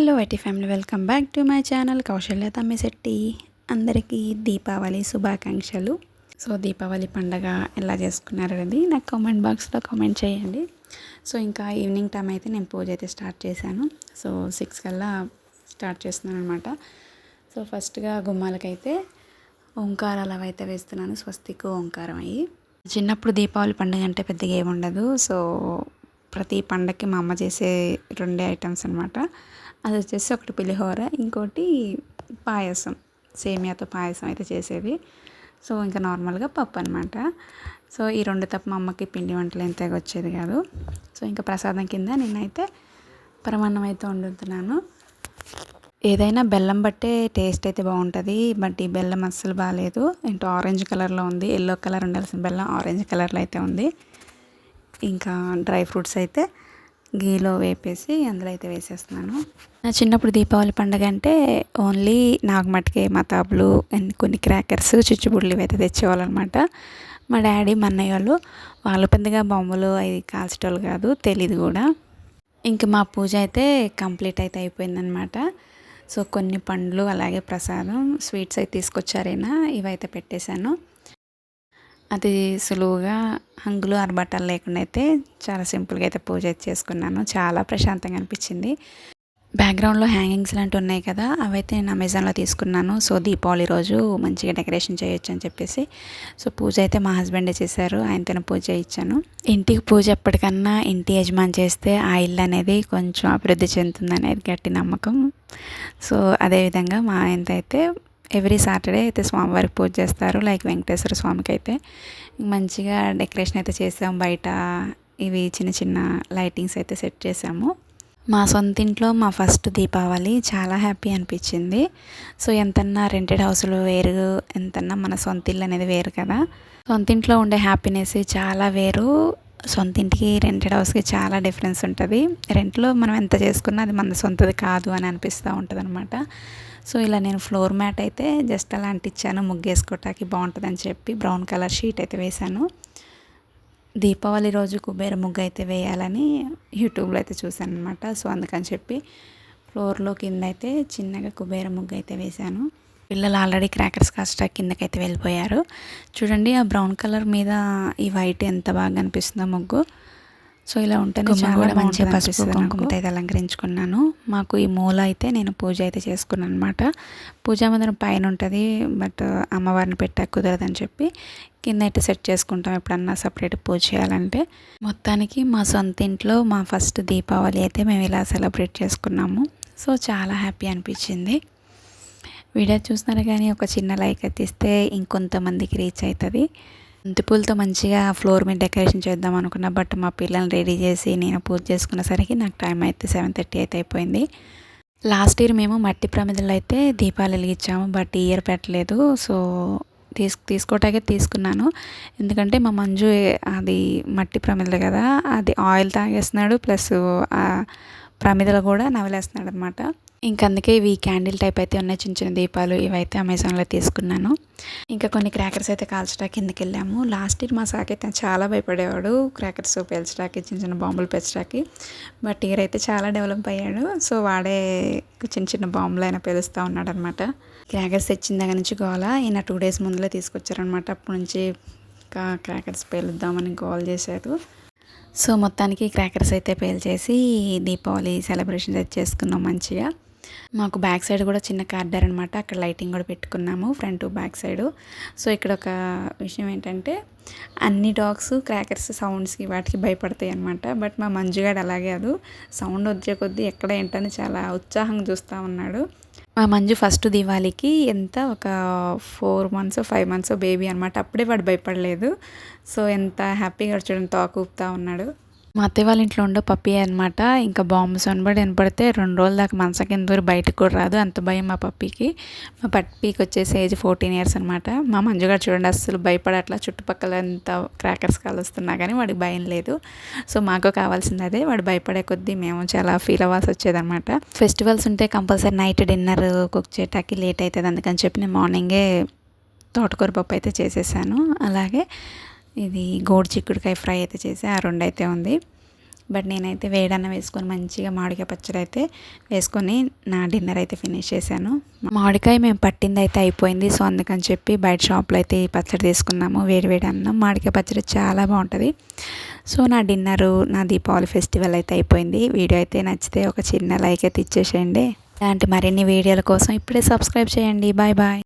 Hello IT family welcome back to my channel Kaushalya Tammisetti. అందరికీ దీపావళి శుభాకాంక్షలు. So Deepavali పండగ ఎలా చేసుకున్నారు అనేది నాకు కామెంట్ బాక్స్లో కామెంట్ చేయండి. సో ఇంకా ఈవినింగ్ టైం అయితే నేను పూజ అయితే స్టార్ట్ చేశాను. సో సిక్స్ కల్లా స్టార్ట్ చేస్తున్నాను అనమాట సో ఫస్ట్గా గుమ్మాలకైతే ఓంకారాలు అవి అయితే వేస్తున్నాను స్వస్తికు ఓంకారం అయ్యి. చిన్నప్పుడు దీపావళి పండుగ అంటే పెద్దగా ఏముండదు సో ప్రతి పండగకి మా అమ్మ చేసే రెండే ఐటమ్స్ అనమాట అది వచ్చేసి ఒకటి పులిహోర ఇంకోటి పాయసం సేమియాతో పాయసం అయితే చేసేది సో ఇంకా నార్మల్గా పప్పు అనమాట సో ఈ రెండు తప్ప మా అమ్మకి పిండి వంటలు ఎంత వచ్చేది కాదు. సో ఇంకా ప్రసాదం కింద నేనైతే పరమాన్నం అయితే వండుతున్నాను. ఏదైనా బెల్లం బట్టే టేస్ట్ అయితే బాగుంటుంది బట్ ఈ బెల్లం అస్సలు బాగాలేదు ఏంటో ఆరెంజ్ కలర్లో ఉంది ఎల్లో కలర్ ఉండాల్సిన బెల్లం ఆరెంజ్ కలర్లో అయితే ఉంది. ఇంకా డ్రై ఫ్రూట్స్ అయితే గీలో వేపేసి అందులో అయితే వేసేస్తున్నాను. నా చిన్నప్పుడు దీపావళి పండుగ అంటే ఓన్లీ నాగమటికే మతాబులు అండ్ కొన్ని క్రాకర్స్ చిచ్చుబుడ్లు ఇవి అయితే తెచ్చేవాళ్ళు అనమాట మా డాడీ మా అన్నయ్య వాళ్ళు వాళ్ళు పెద్దగా బొమ్మలు అవి కాల్చేటోళ్ళు కాదు తెలీదు కూడా. ఇంక మా పూజ అయితే కంప్లీట్ అయితే అయిపోయిందనమాట. సో కొన్ని పండ్లు అలాగే ప్రసాదం స్వీట్స్ అయితే తీసుకొచ్చారైనా ఇవైతే పెట్టేశాను. అది సులువుగా హంగులు ఆర్భాటాలు లేకుండా అయితే చాలా సింపుల్గా అయితే పూజ అయితే చేసుకున్నాను. చాలా ప్రశాంతంగా అనిపించింది. బ్యాక్గ్రౌండ్లో హ్యాంగింగ్స్ లాంటివి ఉన్నాయి కదా అవైతే నేను అమెజాన్లో తీసుకున్నాను. సో దీపావళి రోజు మంచిగా డెకరేషన్ చేయొచ్చు అని చెప్పేసి. సో పూజ అయితే మా హస్బెండే చేశారు. ఆయనతో పూజ ఇచ్చాను ఇంటికి పూజ ఎప్పటికన్నా ఇంటి యజమాని చేస్తే ఆ ఇల్లు అనేది కొంచెం అభివృద్ధి చెందుతుంది అనేది గట్టి నమ్మకం. సో అదేవిధంగా మా ఆయనతో అయితే ఎవ్రీ సాటర్డే అయితే స్వామివారికి పూజ చేస్తారు లైక్ వెంకటేశ్వర స్వామికి అయితే మంచిగా డెకరేషన్ అయితే చేసాం బయట ఇవి చిన్న చిన్న లైటింగ్స్ అయితే సెట్ చేసాము. మా సొంత ఇంట్లో మా ఫస్ట్ దీపావళి చాలా హ్యాపీ అనిపించింది. సో ఎంతన్నా రెంటెడ్ హౌస్లు వేరు ఎంతన్నా మన సొంత ఇల్లు అనేది వేరు కదా. సొంత ఇంట్లో ఉండే హ్యాపీనెస్ చాలా వేరు. సొంత ఇంటికి రెంటెడ్ హౌస్కి చాలా డిఫరెన్స్ ఉంటుంది. రెంట్లో మనం ఎంత చేసుకున్నా అది మన సొంతది కాదు అని అనిపిస్తూ ఉంటుంది అనమాట సో ఇలా నేను ఫ్లోర్ మ్యాట్ అయితే జస్ట్ అలా అంటించాను ముగ్గేసుకోవటానికి బాగుంటుందని చెప్పి బ్రౌన్ కలర్ షీట్ అయితే వేశాను. దీపావళి రోజు కుబేర ముగ్గు అయితే వేయాలని యూట్యూబ్లో అయితే చూశాను అనమాట సో అందుకని చెప్పి ఫ్లోర్లో కింద అయితే చిన్నగా కుబేర ముగ్గు అయితే వేశాను. పిల్లలు ఆల్రెడీ క్రాకర్స్ కాస్ట కిందకైతే వెళ్ళిపోయారు. చూడండి ఆ బ్రౌన్ కలర్ మీద ఈ వైట్ ఎంత బాగా అనిపిస్తుందో ముగ్గు. సో ఇలా ఉంటేనే చాలా మంచి పసుపు కుంకుమతో అయితే అలంకరించుకున్నాను. మాకు ఈ మూల అయితే నేను పూజ అయితే చేసుకున్నాను అనమాట పూజా మందిరం పైన ఉంటుంది బట్ అమ్మవారిని పెట్టా కుదరదని చెప్పి కింద అయితే సెట్ చేసుకుంటాం ఎప్పుడన్నా సపరేట్ పూజ చేయాలంటే. మొత్తానికి మా సొంత ఇంట్లో మా ఫస్ట్ దీపావళి అయితే మేము ఇలా సెలబ్రేట్ చేసుకున్నాము. సో చాలా హ్యాపీ అనిపించింది. వీడియో చూస్తున్నారు కానీ ఒక చిన్న లైక్ అయితే ఇస్తే ఇంకొంతమందికి రీచ్ అవుతుంది. బంతిపూలతో మంచిగా ఫ్లోర్ మీద డెకరేషన్ చేద్దాం అనుకున్నా బట్ మా పిల్లల్ని రెడీ చేసి నేను పూజ చేసుకునేసరికి నాకు టైం అయితే సెవెన్ థర్టీ అయితే అయిపోయింది. లాస్ట్ ఇయర్ మేము మట్టి ప్రమిదలు అయితే దీపాలు వెలిగించాము బట్ ఈ ఇయర్ పెట్టలేదు. సో తీసు తీసుకోవటానికి తీసుకున్నాను. ఎందుకంటే మా మంజు అది మట్టి ప్రమిదలు కదా అది ఆయిల్ తాగేస్తున్నాడు ప్లస్ ప్రమిదలు కూడా నవలేస్తున్నాడు అనమాట ఇంక అందుకే ఇవి క్యాండిల్ టైప్ అయితే ఉన్నాయి. చిన్న చిన్న దీపాలు ఇవైతే అమెజాన్లో తీసుకున్నాను. ఇంకా కొన్ని క్రాకర్స్ అయితే కాల్చడానికి కిందకి వెళ్ళాము. లాస్ట్ ఇయర్ మా సాకి అయితే చాలా భయపడేవాడు. క్రాకర్స్ పేల్చడానికి చిన్న చిన్న బాంబులు పెంచడానికి బట్ ఇయర్ అయితే చాలా డెవలప్ అయ్యాడు. సో వాడే చిన్న చిన్న బాంబులు అయినా పేలుస్తూ ఉన్నాడు అనమాట క్రాకర్స్ తెచ్చిన దగ్గర నుంచి గోల. ఈయన టూ డేస్ ముందులో తీసుకొచ్చారనమాట. అప్పటి నుంచి క్రాకర్స్ పేలుద్దామని గోల్ చేశారు. సో మొత్తానికి క్రాకర్స్ అయితే పేల్చేసి దీపావళి సెలబ్రేషన్ అయితే చేసుకున్నాం మంచిగా. మాకు బ్యాక్ సైడ్ కూడా చిన్న కార్డర్ అనమాట అక్కడ లైటింగ్ కూడా పెట్టుకున్నాము ఫ్రంట్ బ్యాక్ సైడ్. సో ఇక్కడ ఒక విషయం ఏంటంటే అన్ని డాగ్స్ క్రాకర్స్ సౌండ్స్కి వాటికి భయపడతాయి అనమాట బట్ మా మంజుగాడు అలాగే అది. సౌండ్ వచ్చే కొద్దీ ఎక్కడ ఏంటని చాలా ఉత్సాహంగా చూస్తూ ఉన్నాడు. మా మంజు ఫస్ట్ దివాళీకి ఎంత? ఒక four months five months baby అనమాట అప్పుడే వాడు భయపడలేదు. సో ఎంత హ్యాపీగా చూడండి తోక ఊపుతా ఉన్నాడు. మా అత్తయ్య వాళ్ళ ఇంట్లో ఉండే పప్పి అనమాట ఇంకా బాంబు సొనబడి వినపడితే రెండు రోజుల దాకా మనస కింద దూరి బయటకు కూడా రాదు. అంత భయం మా పప్పికి. మా పప్పికి వచ్చేసి ఏజ్ ఫోర్టీన్ ఇయర్స్ అనమాట మా మంజుగారు చూడండి అస్సలు భయపడట్లా. చుట్టుపక్కల ఎంత క్రాకర్స్ కలుస్తున్నా కానీ వాడికి భయం లేదు. సో మాకు కావాల్సింది అదే. వాడు భయపడే కొద్దీ మేము చాలా ఫీల్ అవ్వాల్సి వచ్చేదనమాట ఫెస్టివల్స్ ఉంటే కంపల్సరీ నైట్ డిన్నర్ కుక్ చేయటానికి లేట్ అవుతుంది. అందుకని చెప్పి నేను మార్నింగే తోటకూర పప్పు అయితే చేసేసాను. అలాగే ఇది గోడు చిక్కుడుకాయ ఫ్రై అయితే చేసి ఆ రెండు అయితే ఉంది. బట్ నేనైతే వేడన్న వేసుకొని మంచిగా మామిడికాయ పచ్చడి అయితే వేసుకొని నా డిన్నర్ అయితే ఫినిష్ చేశాను. మామిడికాయ మేము పట్టింది అయితే అయిపోయింది. సో అందుకని చెప్పి బయట షాప్లో అయితే ఈ పచ్చడి తీసుకున్నాము. వేడి వేడి అన్నం. మామిడికాయ పచ్చడి చాలా బాగుంటుంది. సో నా డిన్నరు నా దీపావళి ఫెస్టివల్ అయితే అయిపోయింది. వీడియో అయితే నచ్చితే ఒక చిన్న లైక్ అయితే ఇచ్చేసేయండి. ఇలాంటి మరిన్ని వీడియోల కోసం ఇప్పుడే సబ్స్క్రైబ్ చేయండి. Bye bye.